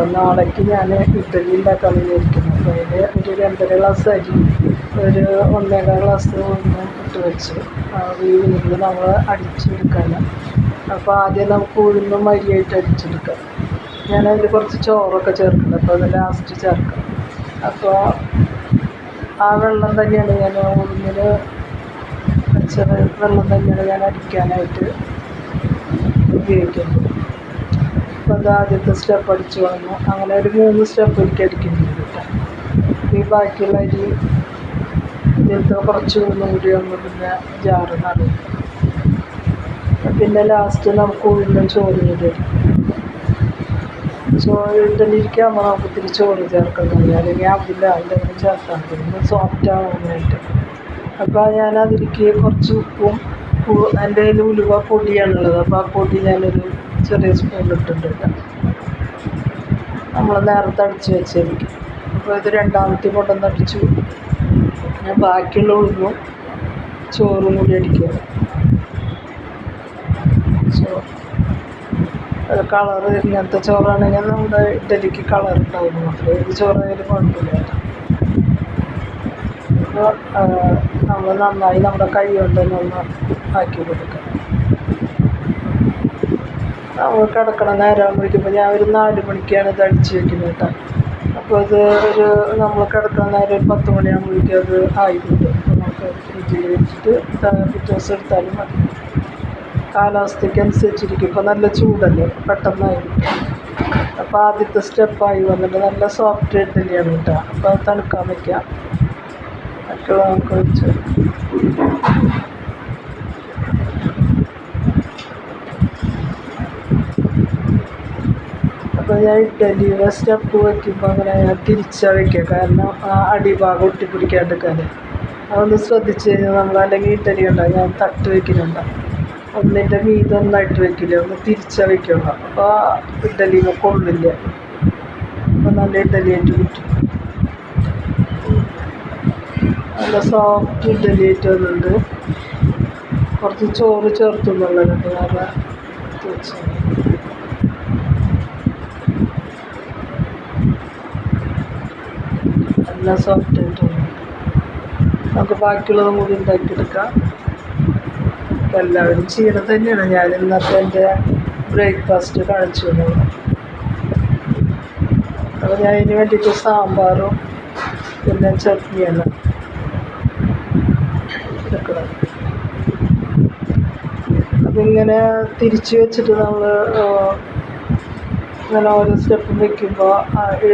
അപ്പം നാളേക്ക് ഞാൻ ഇഡ്ഡലി ഉണ്ടാക്കാൻ വിചാരിക്കുന്നു. അപ്പോൾ അതിന് ഒരു രണ്ടര ഗ്ലാസ് അരി ഒരു ഒന്നേകാൽ ഗ്ലാസ് ഒന്ന് ഇട്ട് വെച്ച്. വീട്ടിൽ നമ്മൾ അടിച്ചെടുക്കാൻ അപ്പോൾ ആദ്യം നമുക്ക് ഉഴുന്നും അരിയായിട്ട് അടിച്ചെടുക്കാം. ഞാൻ ഞാനതിൽ കുറച്ച് ചോറൊക്കെ ചേർക്കുന്നുണ്ട്. അപ്പോൾ അത് ലാസ്റ്റ് ചേർക്കാം. അപ്പോൾ ആ വെള്ളം തന്നെയാണ് ഞാൻ ഉഴുന്നിന് വെച്ച വെള്ളം തന്നെയാണ് ഞാൻ അടിക്കാനായിട്ട് ഉപയോഗിക്കുന്നത്. അപ്പോൾ അത് ആദ്യത്തെ സ്റ്റെപ്പ് അടിച്ച് വന്നു. അങ്ങനെ ഒരു മൂന്ന് സ്റ്റെപ്പ് എനിക്ക് അടിക്കുന്നുണ്ട് കേട്ടോ. ഈ ബാക്കിയുള്ള അരി ഇതിലത്തെ കുറച്ച് കൂടി ഒന്ന് പിന്നെ ജാറ് നിറയും പിന്നെ ലാസ്റ്റ് നമുക്ക് ഉഴുന്നും ചോറും കൂടി അടിക്കും ചോറ് ഇഡലിക്കാകുമ്പോൾ നമുക്ക് ഇത്തിരി ചോറ് ചേർക്കണം അല്ലെങ്കിൽ അതില്ല എന്തെങ്കിലും മതി. ഒന്ന് സോഫ്റ്റ് ആവാനായിട്ട്. അപ്പോൾ ഞാൻ അതിലേക്ക് കുറച്ച് ഉപ്പും എന്റെ കയ്യിൽ ഉലുവ പൊടിയാണുള്ളത്. അപ്പോൾ ആ പൊടി ഞാനൊരു ചെറിയ സ്പൂണിൽ ഇട്ടിട്ടില്ല നമ്മൾ നേരത്തെ അടിച്ച് വെച്ചിരിക്കും അപ്പോൾ ഇത് രണ്ടാമത്തെ കൊണ്ടുവന്ന് അടിച്ചു. ഞാൻ ബാക്കിയുള്ള ഉഴുന്നും ചോറും കൂടി അടിക്കുക ചോറ് കളർ ഇങ്ങനത്തെ ചോറാണെങ്കിൽ നമ്മുടെ ഇഡലിക്ക് കളർ ഉണ്ടാവും മാത്രമേ ഏത് ചോറായാലും കുഴപ്പമില്ല. അപ്പോൾ നമ്മൾ നന്നായി നമ്മുടെ കൈ കൊണ്ട് ഒന്ന് ആക്കി കൊടുക്കാം. കിടക്കണ നേരം ആകുമ്പോഴേക്കും ഞാൻ ഒരു നാല് മണിക്കാണ് ഇത് അടിച്ച് വെക്കുന്നത് കേട്ടോ. അപ്പോൾ അത് ഒരു നമ്മൾ കിടക്കണ നേരം ഒരു പത്ത് മണിയാകുമ്പോഴേക്കും അത് ആയി കിട്ടും നമുക്ക് ഫ്രിഡ്ജിൽ വെച്ചിട്ട് പിറ്റേ ദിവസം എടുത്താലും മതി. കാലാവസ്ഥയ്ക്ക് അനുസരിച്ചിരിക്കും ഇപ്പോൾ നല്ല ചൂടല്ലേ? പെട്ടെന്നായി അപ്പോൾ ആദ്യത്തെ സ്റ്റെപ്പായി വന്നിട്ട് നല്ല സോഫ്റ്റ് ഇഡ്ഡലിയാണ് കേട്ടോ. അപ്പോൾ തണുക്കാൻ വയ്ക്കാം മറ്റുള്ള നമുക്ക് വെച്ച് ഞാൻ ഇഡ്ഡലിയുടെ സ്റ്റെപ്പ് വയ്ക്കുമ്പോൾ അങ്ങനെ ഞാൻ തിരിച്ചാണ് വയ്ക്കുക കാരണം ആ അടിഭാഗം ഒട്ടിപ്പിടിക്കാണ്ടിരിക്കാൻ അതൊന്ന് ശ്രദ്ധിച്ച് കഴിഞ്ഞാൽ നമ്മൾ അല്ലെങ്കിൽ ഇഡ്ഡലി ഉണ്ടാകും ഞാൻ തട്ട് വയ്ക്കുന്നുണ്ടാവും ഒന്നിന്റെ മീതെ ഒന്നായിട്ട് വയ്ക്കില്ല ഒന്ന് തിരിച്ചാണ് വയ്ക്കുള്ളൂ അപ്പോൾ ഇഡ്ഡലിമ കൊള്ളില്ല. അപ്പോൾ നല്ല ഇഡ്ഡലിയായിട്ട് കിട്ടും. നല്ല സോഫ്റ്റ് ഇഡ്ഡലിയായിട്ട് വന്നിട്ടുണ്ട്. കുറച്ച് ചോറ് ചേർത്തുന്നുള്ളതുണ്ട് കാരണം തിരിച്ച് നല്ല സോഫ്റ്റ് ആയിട്ട് വന്നു നമുക്ക് ബാക്കിയുള്ളതും കൂടി ഉണ്ടാക്കിയെടുക്കാം. എല്ലാവരും ചെയ്യണത് തന്നെയാണ്. ഞാൻ ഇന്നത്തെ എന്റെ ബ്രേക്ക്ഫാസ്റ്റ് കാണിച്ചു തന്നത് അപ്പോൾ ഞാൻ ഇതിന് വേണ്ടിയിട്ട് സാമ്പാറും പിന്നെ ചട്നിയാണ് എടുക്കണം അപ്പം ഇങ്ങനെ തിരിച്ച് വെച്ചിട്ട് നമ്മൾ ഇങ്ങനെ ഓരോ സ്റ്റെപ്പും വെക്കുമ്പോൾ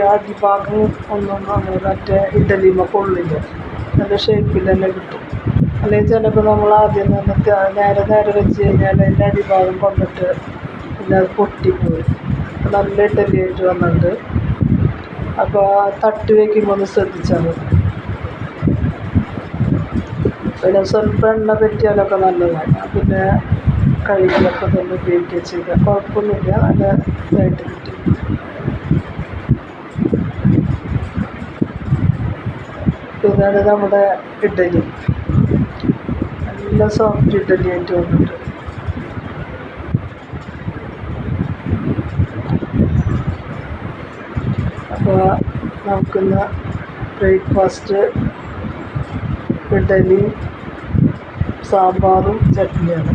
അടിഭാഗം ഒന്നും നമ്മൾ മറ്റേ ഇഡലിമ കൊള്ളില്ല നല്ല ഷേപ്പിൽ തന്നെ കിട്ടും. അല്ലെങ്കിൽ ചിലപ്പോൾ നമ്മൾ ആദ്യം ത- നേരെ നേരെ വെച്ച് കഴിഞ്ഞാൽ അതിന്റെ അടിഭാഗം കൊണ്ടിട്ട് പിന്നെ അത് പൊട്ടിപ്പോയി. നല്ല ഇഡലിയായിട്ട് വന്നിട്ടുണ്ട് അപ്പോൾ തട്ട് വയ്ക്കുമ്പോൾ ഒന്ന് ശ്രദ്ധിച്ചാൽ മതി. പിന്നെ സ്വല്പം എണ്ണ പറ്റിയാലൊക്കെ നല്ലതാണ്. പിന്നെ കഴുകിലൊക്കെ തന്നെ ഉപയോഗിക്കുക ചെയ്യുക കുഴപ്പമൊന്നുമില്ല. നല്ല ഇതായിട്ട് കിട്ടി. ഇതാണ് നമ്മുടെ ഇഡലി. നല്ല സോഫ്റ്റ് ഇഡലി ആയിട്ട് വന്നിട്ട്. അപ്പോൾ നമുക്കിന്ന് ബ്രേക്ക്ഫാസ്റ്റ് ഇഡലി സാമ്പാറും ചട്നിയാണ്.